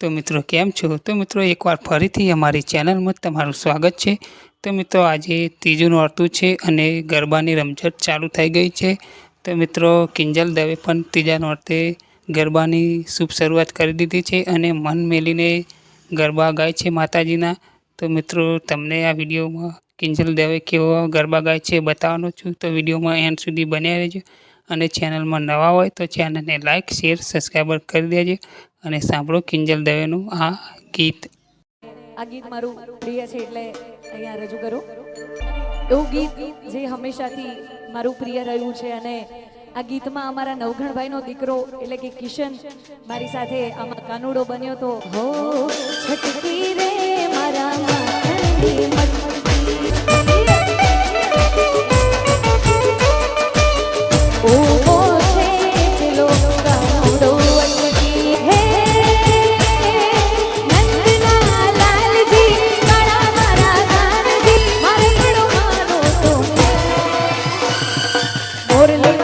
તો મિત્રો કેમ છો? તો મિત્રો એકવાર ફરીથી અમારી ચેનલમાં તમારું સ્વાગત છે. તો મિત્રો આજે ત્રીજું નોરતું છે અને ગરબાની રમઝટ ચાલુ થઈ ગઈ છે. તો મિત્રો કિંજલ દવે પણ ત્રીજા નોરતે ગરબાની શુભ શરૂઆત કરી દીધી છે અને મન મેલીને ગરબા ગાય છે માતાજીના. તો મિત્રો તમને આ વિડીયોમાં કિંજલ દવે કેવો ગરબા ગાય છે બતાવવાનો છું. તો વિડીયોમાં એન્ડ સુધી બન્યા રહેજો. અને ચેનલમાં નવા હોય તો ચેનલને લાઇક શેર, સબસ્ક્રાઈબર કરી દેજો અને સાંભળો કિંજલ દવેનું આ ગીત. આ ગીત મારું પ્રિય છે એટલે અહીંયા રજૂ કરું. એવું ગીત જે હંમેશાથી મારું પ્રિય રહ્યું છે અને આ ગીતમાં અમારા નવઘણભાઈનો દીકરો એટલે કે કિશન મારી સાથે આમાં કાનુડો બન્યો તો, હો তুমি